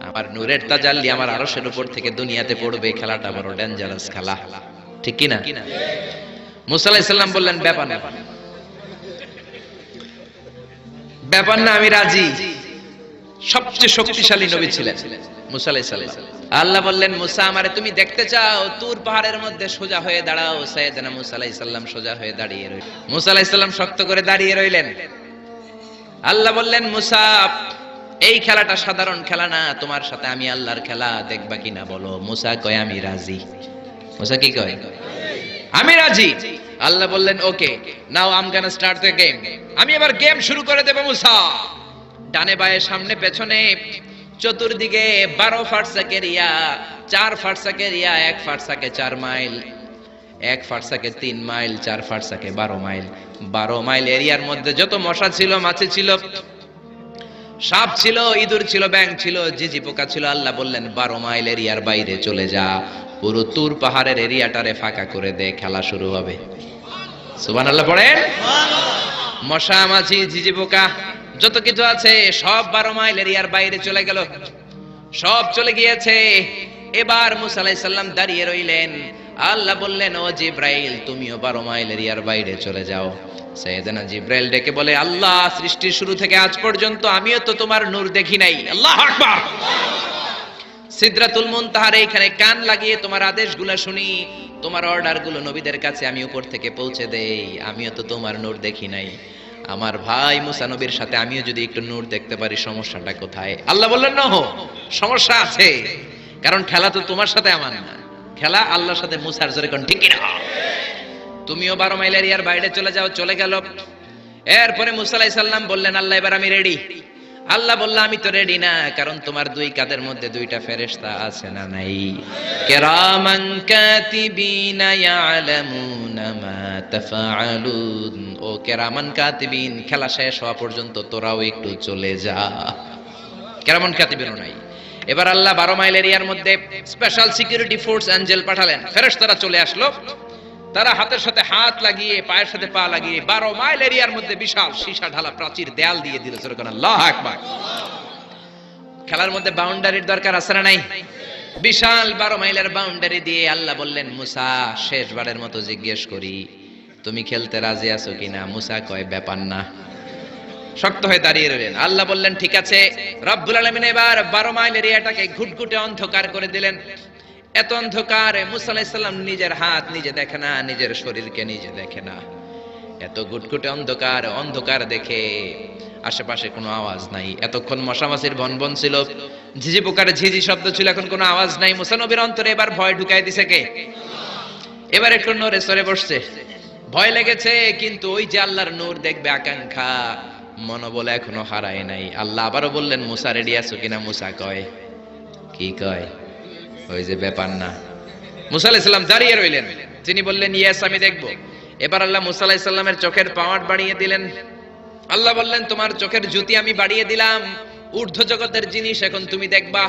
আমার নূরের তাজাল্লি আমার উপর থেকে দুনিয়াতে পড়বে, খেলাটা বড় ডেঞ্জারাস খেলা। ঠিক বললেন, ব্যাপার না। ব্যাপার না, আমি রাজি। সবচেয়ে শক্তিশালী নবী ছিলেন আল্লাহ বললেন, মুসা, আমারে তুমি দেখতে চাও, তুর পাহাড়ের মধ্যে সোজা হয়ে দাঁড়াও, সাইয়েদনা মুসা সোজা হয়ে দাঁড়িয়ে রইলেন। মুসা শক্ত করে দাঁড়িয়ে রইলেন। আল্লাহ বললেন, মুসা এই খেলাটা সাধারণ খেলা না, তোমার সাথে আমি আল্লাহর খেলা দেখবা কিনা বলো? মুসা কয়, আমি রাজি। মুসা কি কয়? আমি রাজি। আল্লাহ বললেন, okay, now I'm gonna start the game আমি এবার গেম শুরু করে দেব মুসা। ডানে বায়ে সামনে পেছনে, চতুর্দিকে বারো ফাটসাকে রিয়া, চার ফাটসাকে রিয়া, এক ফাটসাকে চার মাইল, এক ফাটসাকে তিন মাইল, চার ফাটসাকে বারো মাইল। বারো মাইল এরিয়ার মধ্যে যত মশা ছিল, মাছি ছিল সাপ ছিল, ইঁদুর ছিল, ব্যাং ছিল, জিজি পোকা ছিল। আল্লাহ বললেন, বারো মাইল এরিয়ার বাইরে চলে যা। পুরো তুর পাহাড়ের এরিয়াটারে ফাঁকা করে দে, খেলা শুরু হবে। সুবান আল্লাহ পড়েন? মশা, মাছি ঝিঝি পোকা, যত কিছু আছে, সব বারো মাইল এরিয়ার বাইরে চলে গেল। সব চলে গিয়েছে। এবার মুসা আলাইহিস সালাম দাঁড়িয়ে রইলেন। আল্লাহ বললেন, ও জিব্রাইল, তুমিও বারো মাইল এরিয়ার বাইরে চলে যাও। সৈয়দনা জিব্রাইল ডেকে বলে, আল্লাহ, সৃষ্টির শুরু থেকে আজ পর্যন্ত আমিও তো তোমার নূর দেখি নাই। আল্লাহ আকবার। সিদরাতুল মুনতাহার এইখানে কান লাগিয়ে তোমার আদেশগুলো শুনি, তোমার অর্ডারগুলো নবীদের কাছে আমি উপর থেকে পৌঁছে দেই, আমিও তো তোমার নূর দেখি নাই। আমার ভাই মুসা নবীর সাথে আমিও যদি একটু নূর দেখতে পারি, সমস্যাটা কোথায়? আল্লাহ বললেন না হো সমস্যা আছে, কারণ খেলা তো তোমার সাথে আমার না। খেলা আল্লাহর সাথে মুসার জোরে কোন ঠিক না তুমিও বারো মাইল এরিয়ার বাইরে চলে যাও, চলে গেল। এরপরে মুসা আলাইহিস সালাম বললেন, আল্লাহ, এবার আমি রেডি আল্লাহ বলল, আমি তো রেডি না, কারণ তোমার দুই কাদের মধ্যে দুইটা ফেরেশতা আছে না নাই? কেরামান কাতিবিনা ইয়ালামুনা মা তাফআলুন। ও কেরামান কাতিবিন, খেলা শেষ হওয়া পর্যন্ত তোরাও একটু চলে যা। কেরামান কাতিবিনও নাই। এবার আল্লাহ বারো মাইল এরিয়ার মধ্যে স্পেশাল সিকিউরিটি ফোর্স অ্যাঞ্জেল পাঠালেন। ফেরেশতারা চলে আসলো। তারা হাতের সাথে হাত লাগিয়ে, পায়ের সাথে পা লাগিয়ে বারো মাইল এরিয়ার মধ্যে বিশাল সীসা ঢালা প্রাচীর দেয়াল দিয়ে দিল। সেরকম আল্লাহ আকবার। খেলার মধ্যে বাউন্ডারির দরকার আছে না নাই? বিশাল বারো মাইলের বাউন্ডারি দিয়ে আল্লাহ বললেন, মুসা, শেষবারের মতো জিজ্ঞেস করি, তুমি খেলতে রাজি আছো কিনা? মুসা কয়, ব্যাপার না। শক্ত হয়ে দাঁড়িয়ে রইলেন। আল্লাহ বললেন, ঠিক আছে। রব্বুল আলমিন এবার বারো মাইল এরিয়াটাকে ঘুটঘুটে অন্ধকার করে দিলেন। এত অন্ধকার, মুসা আলাইসাল্লাম নিজের হাত নিজে দেখে না, নিজের শরীরকে নিজে দেখে না। এত ঘুটঘুটে অন্ধকার অন্ধকার দেখে আশেপাশে কোনো আওয়াজ নাই। এতক্ষণ মশামাছির বনবন ছিল। ঝিঝি পোকার ঝিঝি শব্দ ছিল, এখন কোনো আওয়াজ নাই। মুসানবীর অন্তরে এবার ভয় ঢুকাই দিছে কে? এবার একটু নড়ে সরে বসছে। ভয় লেগেছে, কিন্তু ওই যে আল্লাহর নূর দেখবে আকাঙ্ক্ষা। মনোবল এখনও হারায় নাই। আল্লাহ আবারও বললেন, মুসা রেডি আছো কিনা? মুসা কয়, কি কয়? ওই যে ব্যাপার না। মুসা আলাইসাল্লাম দাঁড়িয়ে রইলেন। তিনি বললেন, ইয়াস, আমি দেখব। এবার আল্লাহ মুসা আলাইসাল্লামের চোখের পাওয়ার বাড়িয়ে দিলেন। আল্লাহ বললেন, তোমার চোখের জুতি আমি বাড়িয়ে দিলাম। ঊর্ধ্ব জগতের জিনিস এখন তুমি দেখবা।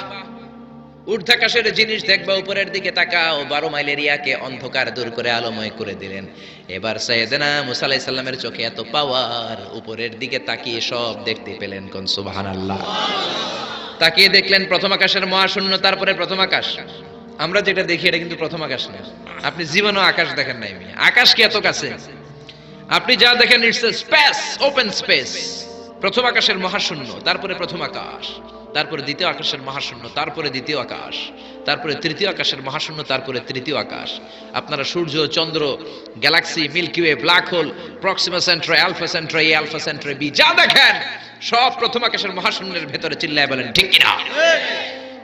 ঊর্ধ্বাকাশের জিনিস দেখবা উপরের দিকে তাকাও, বারো মাইল এরিয়াকে অন্ধকার দূর করে আলোময় করে দিলেন। এবার সৈয়দনা মুসা আলাইসাল্লামের চোখে এত পাওয়ার, উপরের দিকে তাকিয়ে সব দেখতে পেলেন কোন সুবহানাল্লাহ। তাকিয়ে দেখলেন প্রথম আকাশের মহাশূন্য, তারপরে প্রথম আকাশ। আমরা যেটা দেখি, এটা কিন্তু প্রথম আকাশ না। আপনি জীবনও আকাশ দেখেন নাই মিয়া। আকাশ কি এত কাছে? আপনি যা দেখেন ইটস স্পেস ওপেন স্পেস প্রথম আকাশের মহাশূন্য, তারপরে প্রথম আকাশ। তারপরে দ্বিতীয় আকাশের মহাশূন্য, তারপরে দ্বিতীয় আকাশ। তারপরে তৃতীয় আকাশের মহাশূন্য, তারপরে তৃতীয় আকাশ। আপনারা সূর্য, চন্দ্র, galaxy, milky way, black hole, Proxima Centauri Alpha Centauri A, Alpha Centauri B, যা দেখেন, সব প্রথম আকাশের মহাশূন্যের ভেতরে চিল্লায় বলেন, ঠিক কিনা?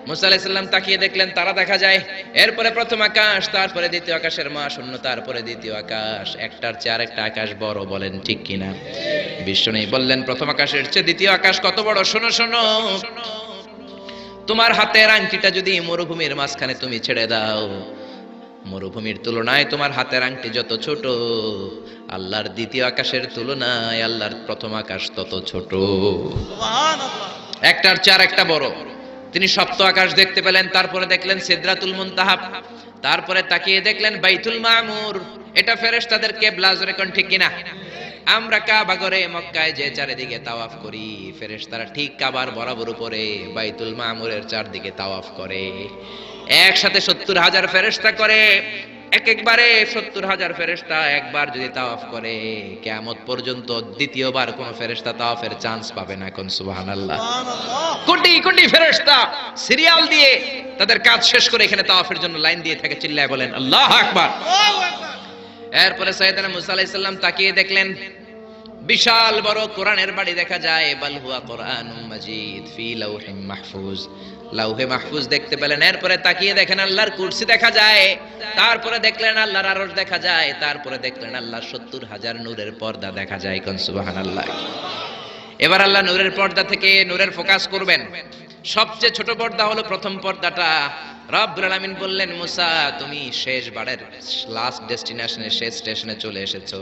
মুসা তাকিয়ে দেখলেন, তারা দেখা যায়, এরপরে প্রথম আকাশ, তারপরে দ্বিতীয় আকাশের মহাশূন্য, তারপরে দ্বিতীয় আকাশ। একটার চেয়ে আরেকটা আকাশ বড় বলেন, ঠিক কিনা? নেই, বললেন, প্রথম আকাশের চেয়ে দ্বিতীয় আকাশ কত বড়? শোনো শোনো। তোমার হাতের আংটিটা যদি মরুভূমির মাঝখানে তুমি ছেড়ে দাও, মরুভূমির তুলনায় তোমার হাতের আংটি যত ছোট, আল্লাহর দ্বিতীয় আকাশের তুলনায় আল্লাহর প্রথম আকাশ তত ছোট। একটার চার, একটা বড়। তিনি সপ্ত আকাশ দেখতে পেলেন, তারপরে দেখলেন সিদরাতুল মুনতাহাব, তারপরে তাকিয়ে দেখলেন বাইতুল মামুর। এটা ফেরেশতাদের কেবলা জোরে কোন ঠিক কিনা? আমরা কাবা করে মক্কায় যে চারিদিকে তাওয়াফ করি ফেরেশতারা ঠিক কাবার বরাবর উপরে বাইতুল মামুরের চারদিকে তাওয়াফ করে। একসাথে সত্তর হাজার ফেরেশতা করে এক একবারে সত্তর হাজার ফেরেশতা একবার যদি তাওয়াফ করে কেয়ামত পর্যন্ত দ্বিতীয়বার কোন ফেরেশতা তাওয়াফের চান্স পাবে না এখন সুবহানাল্লাহ। কোটি কোটি ফেরেশতা সিরিয়াল দিয়ে তাদের কাজ শেষ করে এখানে তাওয়াফের জন্য লাইন দিয়ে থাকে চিল্লায় বলেন আল্লাহ আকবার। এরপরে সৈয়দনা মুসা আলাইহিস সালাম তাকিয়ে দেখলেন, বিশাল বড় কোরআনের বাড়ি দেখা যায়, বাল হুয়া কোরআনুম মাজিদ ফি লাউহিম মাহফুজ। লাউহে মাহফুজ দেখতে পেলেন, এরপরে তাকিয়ে দেখেন আল্লাহর কুরসি দেখা যায়, তারপরে দেখলেন আল্লাহর আরশ দেখা যায়, তারপরে দেখলেন আল্লাহ সত্তর হাজার নূরের পর্দা দেখা যায়, কোন সুবহানাল্লাহ। এবার আল্লাহ নূরের পর্দা থেকে নূরের ফোকাস করবেন। সবচেয়ে ছোট পর্দা হলো প্রথম পর্দাটা রব্বুল আলামিন বললেন, মুসা, তুমি শেষ বারের লাস্ট ডেস্টিনেশনে শেষ স্টেশনে চলে এসেছ।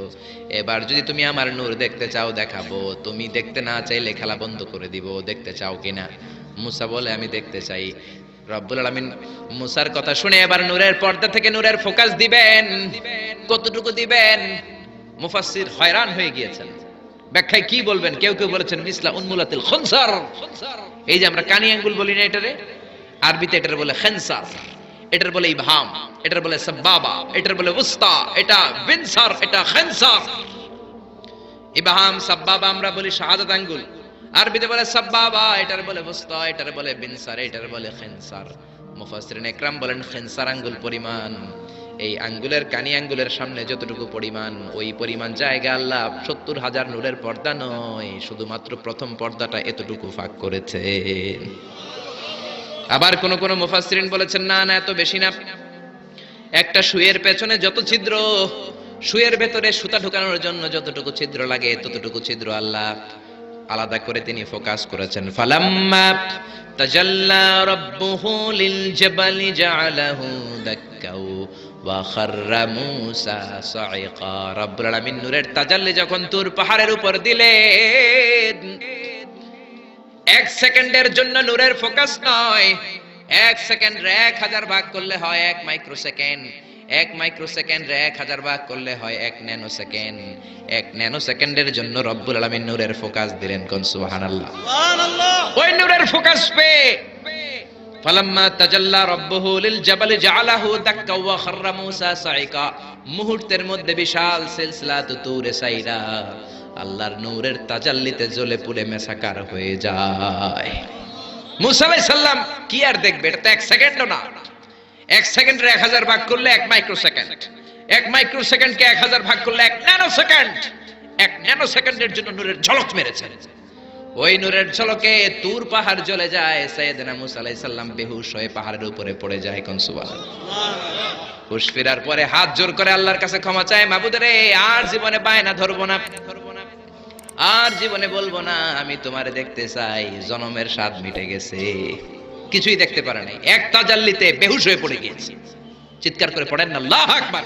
এবার যদি তুমি আমার নূর দেখতে চাও, দেখাবো। তুমি দেখতে না চাইলে খেলা বন্ধ করে দিব। দেখতে চাও কিনা? মুসা বলে, আমি দেখতে চাই। রব্বুল আলামিন মুসার কথা শুনে এবার নূরের পর্দা থেকে নূরের ফোকাস দিবেন। কতটুকু দিবেন? মুফাসসির হয়রান হয়ে গিয়েছেন। ব্যাখ্যায় কি বলবেন? কেউ কেউ বলেছেন, মিসলা উন্মুলাতিল খনসার। এই যে আমরা কানি আঙ্গুল বলি না এটারে। আরবিতে এটার বলে খেনসার, এটার বলে ইবহাম, এটার বলে সাব্বাবা, এটার বলে উস্তা, এটা বিনসার, এটা খেনসার। ইবহাম, সাব্বাবা আমরা বলি শাহাদাত আঙ্গুল। আরবিতে বলে সাব্বাবা, এটার বলে উস্তা, এটার বলে বিনসার, এটার বলে খেনসার। মুফাসসিরিন একরাম বলেন খেনসার আঙ্গুল পরিমাণ। এই আঙ্গুলের কানি আঙ্গুলের সামনে যতটুকু পরিমাণ, ওই পরিমাণ জায়গা আল্লাহ সত্তর হাজার নূরের পর্দা নয়, শুধুমাত্র প্রথম পর্দাটা এতটুকু ফাঁক করেছে। আবার কোন কোন মুফাসসিরিন বলেছেন, না না, এত বেশি না। একটা সুয়ের পেছনে যত ছিদ্র, সুয়ের ভেতরে সুতা ঢুকানোর জন্য যতটুকু ছিদ্র লাগে, ততটুকু ছিদ্র আল্লাহ আলাদা করে তিনি ফোকাস করেছেন। ফালাম্মা তাজাল্লা রাব্বুহু লিল জাবালি জাআলাহু দাক্কাউ ওয়া খাররা মূসা সাইকা রব্বুল আলামিন নূরের তাজাল্লি যখন তুর পাহাড়ের উপর দিলেন এক সেকেন্ডের জন্য নূরের ফোকাস নয়। এক সেকেন্ড এক হাজার ভাগ করলে হয় এক মাইক্রো সেকেন্ড এক মাইক্রো সেকেন্ড এক হাজার ভাগ করলে হয় এক ন্যানো সেকেন্ড এক ন্যানো সেকেন্ডের জন্য রব্বুল আলামিন নূরের ফোকাস দিলেন কোন সুবহানাল্লাহ? ওই নূরের ফোকাস পে। ফালাম্মা তাজাল্লা রাব্বুহু লিল জাবালি জাআলাহু দাক্কা ওয়া খাররা মূসা সাইকা মুহূর্তের মধ্যে বিশাল সিলসিলা তুরে সাইরা। আল্লাহর নূরের তাজাল্লিতে জ্বলে পুড়ে মেসাকার হয়ে যায়। মুসা আলাইহিস সালাম কি আর দেখবে? এটা তো এক সেকেন্ডও না। এক সেকেন্ডের এক হাজার ভাগ করলে এক মাইক্রো সেকেন্ড এক মাইক্রো সেকেন্ডকে এক হাজার ভাগ করলে এক ন্যানো সেকেন্ড এক ন্যানো সেকেন্ডের জন্য নূরের ঝলক মেরেছেন ওই নূরের ঝলকে তুর পাহাড় জ্বলে যায়। সৈয়দনা মুসা আলাইহিস সালাম বেহুশ হয়ে পাহাড়ের উপরে পড়ে যায় কোন সুবহানাল্লাহ। হুশ ফেরার পরে হাত জোর করে আল্লাহর কাছে ক্ষমা চায়, মাবুদ রে, আর জীবনে বায়না ধরবো না। আর জীবনে বলব না, আমি তোমারে দেখতে চাই, জনমের স্বাদ মিটে গেছে। কিছুই দেখতে পারে নাই। এক তাজাল্লিতে বেহুশ হয়ে পড়ে গিয়েছি। চিৎকার করে পড়েন না, আল্লাহ আকবার।